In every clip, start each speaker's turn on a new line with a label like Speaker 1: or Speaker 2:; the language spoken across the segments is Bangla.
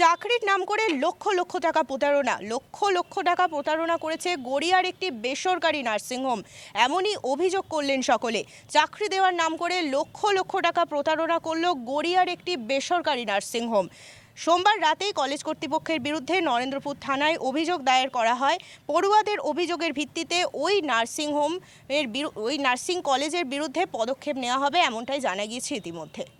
Speaker 1: চাকরির নাম করে লক্ষ লক্ষ টাকা প্রতারণা, লক্ষ লক্ষ টাকা প্রতারণা করেছে গড়িয়ার একটি বেসরকারি নার্সিংহোম এমনই অভিযোগ করলেন সকলে। চাকরি দেওয়ার নাম করে লক্ষ লক্ষ টাকা প্রতারণা করল গড়িয়ার একটি বেসরকারি নার্সিংহোম সোমবার রাতেই কলেজ কর্তৃপক্ষের বিরুদ্ধে নরেন্দ্রপুর থানায় অভিযোগ দায়ের করা হয়। পড়ুয়াদের অভিযোগের ভিত্তিতে ওই নার্সিংহোম এর বিরু- ওই নার্সিং কলেজের বিরুদ্ধে পদক্ষেপ নেওয়া হবে এমনটাই জানা গিয়েছে ইতিমধ্যে।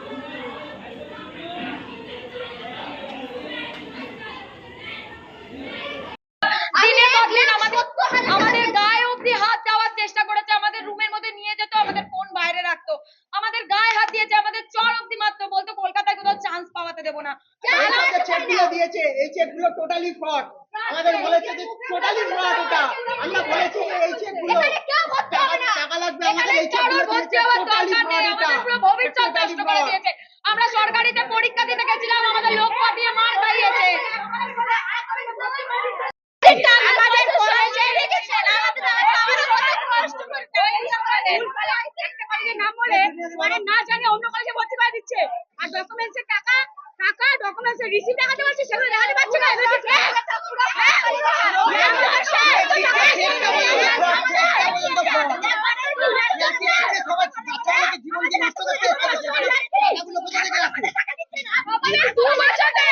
Speaker 2: দিনে পর দিন আমাদের আমাদের গায়ে অব্দি হাত দেওয়ার চেষ্টা করেছে আমাদের রুমের মধ্যে নিয়ে যেত আমাদের ফোন বাইরে রাখতো? আমাদের গায়ে হাত দিয়েছে আমাদের চর অব্দি মাত্র বলতো কলকাতায় কোথাও চান্স পাওয়াতে দেবো না।
Speaker 3: চেকগুলো দিয়েছে এই চেকগুলো টোটালি ফ্রড আমাদের বলেছে যে টোটালি ফ্রড এটা। আমরা বলেছি এই চেকগুলো টাকা লাগবে আমাদের এই চেকগুলো দিয়েছে। টোটালি ফ্রড এটা।
Speaker 2: আমরা সরকারিতে পরীক্ষা দিতে গেছিলাম আমাদের লোক পাঠিয়ে মার খাইয়েছে আমাদের কলেজে রেখেছেন আমাদের আমাদের কষ্ট করতে নাম বলে মানে না জানে অন্য কলেজে ভর্তি করে দিচ্ছে আর ডকুমেন্টসের টাকা টাকা ডকুমেন্টসের রিসিপ্ট দেখাতে পারছে সেগুলো দেখাতে পারছে না এগুলো হচ্ছে
Speaker 3: সবার বাচ্চাগুলোকে